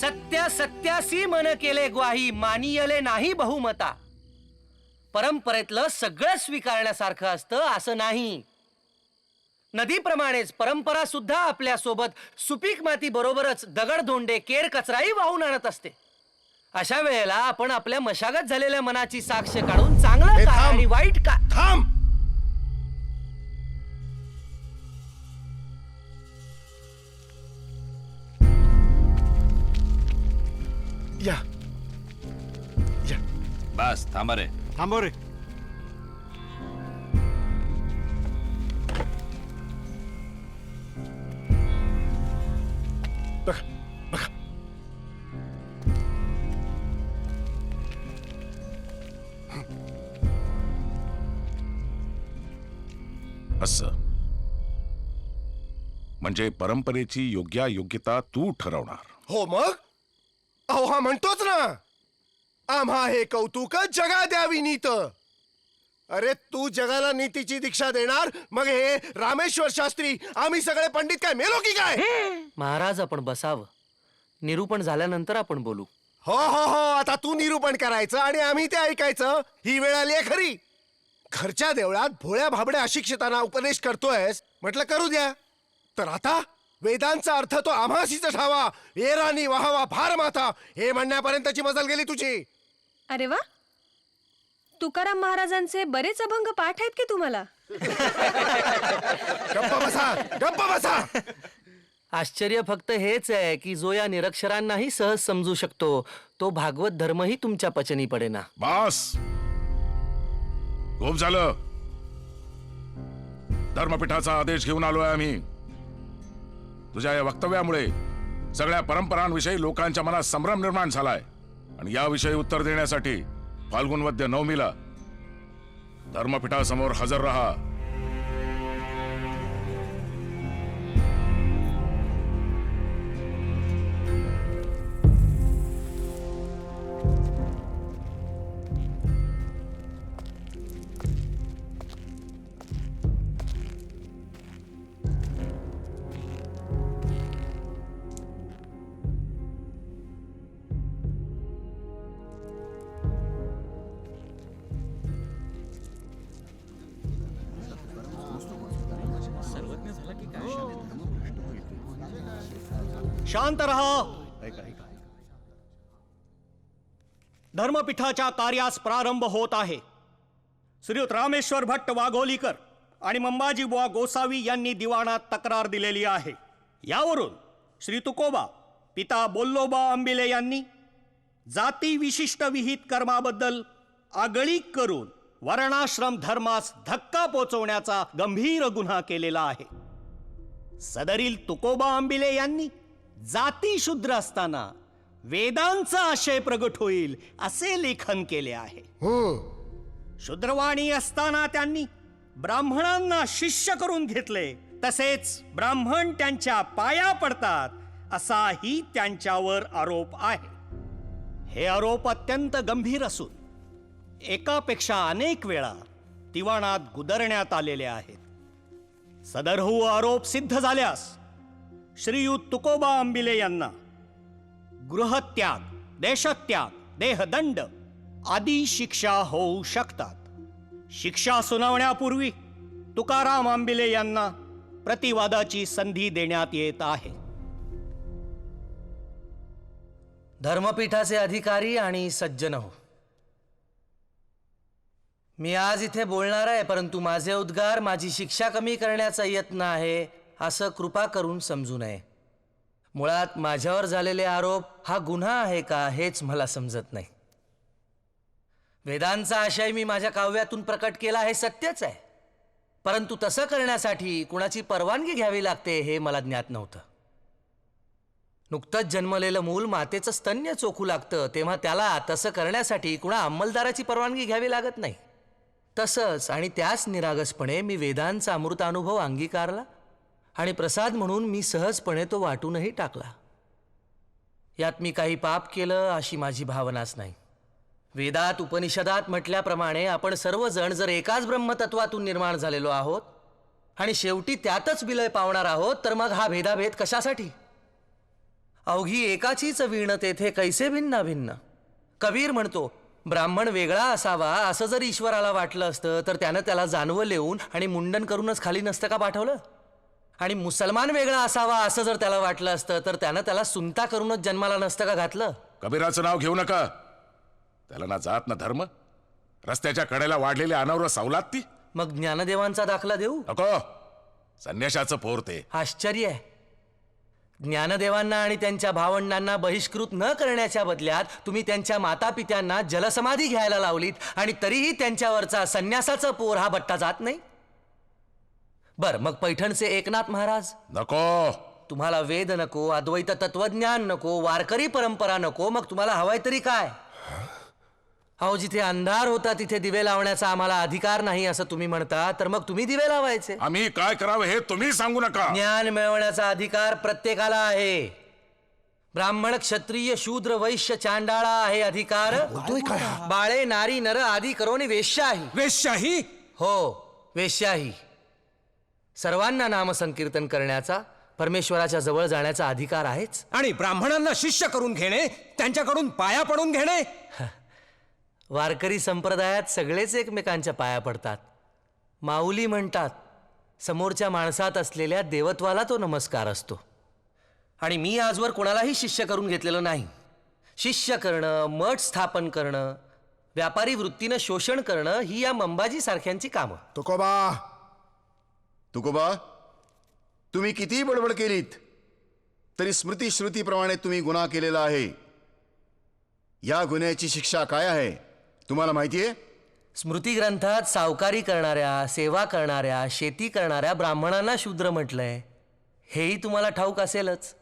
सत्य सत्यासी मन केले ग्वाही मानियले नाही बहुमता. परंपरेतलं सगळं स्वीकारण्यासारखं असतं असं नाही. नदीप्रमाणेच परंपरा सुद्धा आपल्यासोबत सुपीक माती बरोबरच दगड धोंडे केर कचराही वाहून आणत असते. अशा वेळेला आपण आपल्या मशागत झालेल्या मनाची साक्ष काढून चांगलं काय. आणि वाईट का थांब. या। या। बस थांबा रे। थांबव रे। बघा बघा। असं. म्हणजे परंपरेची योग्यायोग्यता तू ठरवणार. हो मग? हा म्हणतोच ना. आम्हा हे कौतुक जगा द्यावी नीत. अरे तू जगाला नीतीची दीक्षा देणार मग हे रामेश्वर शास्त्री आम्ही सगळे पंडित काय मेलो की काय? महाराज आपण बसावं. निरूपण झाल्यानंतर आपण बोलू. हो हो हो आता तू निरूपण करायचं आणि आम्ही ते ऐकायचं. ही वेळ आली आहे खरी. घरच्या देवळात भोळ्या भाबड्या अशिक्षितांना उपदेश करतोयस. म्हटलं करू द्या. तर आता वेदांचा अर्थ तो आम्हासीच ठावा. एरानी वाहावा भार माथा हे म्हणण्यापर्यंतची मजल गेली तुझी. अरे वा. तुकाराम महाराजांचे बरेच अभंग पाठ आहेत की तुम्हाला? गप्प बसा गप्प बसा. आश्चर्य फक्त हेच आहे की जो या निरक्षरांनाही सहज समजू शकतो तो भागवत धर्मही तुमच्या पचनी पडेना. बास. खूप झालं. धर्मपीठाचा आदेश घेऊन आलोय आम्ही. तुझ्या या वक्तव्यामुळे सगळ्या परंपरांविषयी लोकांच्या मनात संभ्रम निर्माण झालाय. आणि याविषयी उत्तर देण्यासाठी फाल्गुन वद्य नवमीला धर्मपीठासमोर हजर राहा. शांत रहा। धर्मपीठाच्या कार्यास प्रारंभ होत आहे. श्रीयुत रामेश्वर भट्ट वाघोलीकर आणि मंबाजी बुवा गोसावी यांनी दिवाणात तक्रार दिलेली आहे. यावरून श्री तुकोबा पिता बोल्लोबा आंबिले यांनी जाती विशिष्ट विहित कर्माबद्दल आगळीक करून वर्णाश्रम धर्मास धक्का पोचवण्याचा गंभीर गुन्हा केलेला आहे. सदरील तुकोबा आंबिले यांनी जाती शूद्र असताना वेदांचा आशय प्रगट होईल असे लेखन केले आहे. शूद्रवाणी असताना त्यांनी ब्राह्मणांना शिष्य करून घेतले तसेच ब्राह्मण त्यांच्या पाया पडतात असाही त्यांच्यावर आरोप आहे. हे आरोप अत्यंत गंभीर असून एकापेक्षा अनेक वेळा दिवाणात गुदरण्यात आलेले आहेत. सदरहू आरोप सिद्ध झाल्यास श्रीयुत तुकोबा आंबिले यांना. गृहत्याग देशत्याग देहदंड आदी शिक्षा होऊ शकतात. शिक्षा सुनावण्यापूर्वी तुकाराम आंबिले यांना प्रतिवादाची संधी देण्यात येत आहे. धर्मपीठाचे अधिकारी आणि सज्जन हो. मी आज इथे बोलणार आहे परंतु माझे उद्गार माझी शिक्षा कमी करण्याचा यत्न आहे. असं कृपा करून समजू नये. मुळात माझ्यावर झालेले आरोप हा गुन्हा आहे का हेच मला समजत नाही. वेदांचा आशय मी माझ्या काव्यातून प्रकट केला हे सत्यच आहे. परंतु तसं करण्यासाठी कुणाची परवानगी घ्यावी लागते हे मला ज्ञात नव्हतं. नुकतंच जन्मलेलं मूल मातेचं स्तन्य चोखू लागतं तेव्हा त्याला तसं करण्यासाठी कुणा अंमलदाराची परवानगी घ्यावी लागत नाही. तसंच आणि त्याच निरागसपणे मी वेदांचा अमृत अनुभव अंगीकारला. आणि प्रसाद म्हणून मी सहजपणे तो वाटूनही टाकला. यात मी काही पाप केलं अशी माझी भावनाच नाही. वेदात उपनिषदात म्हटल्याप्रमाणे आपण सर्वजण जर एकाच ब्रह्मतत्वातून निर्माण झालेलो आहोत आणि शेवटी त्यातच विलय पावणार आहोत तर मग हा भेदाभेद कशासाठी? अवघी एकाचीच वीण तेथे कैसे भिन्न भिन्न कबीर म्हणतो ब्राह्मण वेगळा असावा असं जर ईश्वराला वाटलं असतं तर त्यानं त्याला जानवं लिहून आणि मुंडन करूनच खाली नसतं का पाठवलं? आणि मुसलमान वेगळा असावा असं जर त्याला वाटलं असतं तर त्यानं त्याला सुनता करूनच जन्माला नसतं का घातलं? कबीराचं नाव घेऊ नका. त्याला ना जात ना धर्म. रस्त्याच्या कडेला वाढलेली अनावर सवलात ती. मग ज्ञानदेवांचा दाखला देऊ? नको. संन्याशाचं पोर ते. आश्चर्य आहे. ज्ञानदेवांना आणि त्यांच्या भावंडांना बहिष्कृत न करण्याच्या बदल्यात तुम्ही त्यांच्या मातापित्यांना जलसमाधी घ्यायला लावलीत आणि तरीही त्यांच्यावरचा संन्यासाचं पोर हा बट्टा जात नाही? बर मग पैठणचे एकनाथ महाराज? नको. तुम्हाला वेद नको अद्वैत तत्वज्ञान नको वारकरी परंपरा नको मग तुम्हाला हवाय तरी काय? अहो जिथे अंधार होता तिथे दिवे लावण्याचा आम्हाला अधिकार नाही असं तुम्ही म्हणता तर मग तुम्ही दिवे लावायचे. आम्ही काय करावं हे तुम्ही सांगू नका. ज्ञान मिळवण्याचा अधिकार प्रत्येकाला आहे. ब्राह्मण क्षत्रिय शूद्र वैश्य चांडाळा आहे अधिकार. बाळे नारी नर आदी करोनी वेश्याही. वेश्याही? हो वेश्याही. सर्वांना नामसंकीर्तन करण्याचा परमेश्वराच्या जवळ जाण्याचा अधिकार आहेच? आणि ब्राह्मणांना शिष्य करून घेणे त्यांच्याकडून पाया पडून घेणे? वारकरी संप्रदायात सगळेच एकमेकांच्या पाया पडतात. माऊली म्हणतात समोरच्या माणसात असलेल्या देवत्वाला तो नमस्कार असतो. आणि मी आजवर कोणालाही शिष्य करून घेतलेलं नाही. शिष्य करणं मठ स्थापन करणं व्यापारी वृत्तीनं शोषण करणं ही या मंबाजी सारख्यांची कामं. तुकोबा! तुकोबा तुम्ही कितीही बडबड केलीत तरी स्मृती श्रुतीप्रमाणे तुम्ही गुन्हा केलेला आहे. या गुन्ह्याची शिक्षा काय आहे तुम्हाला माहितीये स्मृती ग्रंथात सावकारी करणाऱ्या सेवा करणाऱ्या शेती करणाऱ्या ब्राह्मणांना शूद्र म्हटलंय. हेही तुम्हाला ठाऊक असेलच.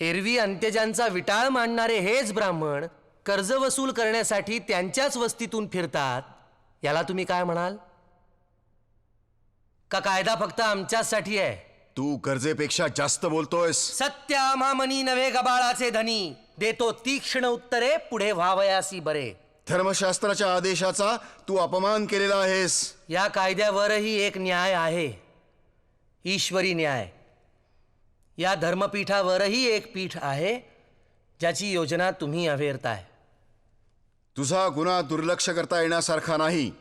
एरवी अंत्यजांचा विटाळ मांडणारे हेच ब्राह्मण कर्ज वसूल करण्यासाठी त्यांच्याच वस्तीतून फिरतात. याला तुम्ही काय म्हणाल? का कायदा फक्त आमच्याचसाठी आहे? तू गरजेपेक्षा जास्त बोलतोयस. सत्य आम्हामनी नव्हे गबाळाचे धनी. देतो तीक्ष्ण उत्तरे पुढे व्हावयासी बरे. धर्मशास्त्राच्या आदेशाचा तू अपमान केलेला आहेस. या कायद्यावरही एक न्याय आहे. ईश्वरी न्याय. या धर्मपीठावरही एक पीठ आहे ज्याची योजना तुम्ही अवेरताय. तुझा गुन्हा दुर्लक्ष करता येण्यासारखा नाही.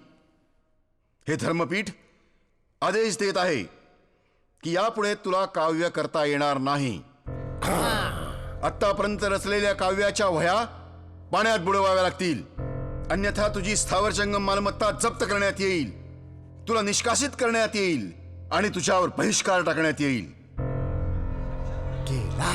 हे धर्मपीठ आदेश देत आहे की यापुढे तुला काव्य करता येणार नाही. आतापर्यंत रचलेल्या काव्याच्या वह्या पाण्यात बुडवाव्या लागतील. अन्यथा तुझी स्थावर जंगम मालमत्ता जप्त करण्यात येईल. तुला निष्कासित करण्यात येईल आणि तुझ्यावर बहिष्कार टाकण्यात येईल. गेला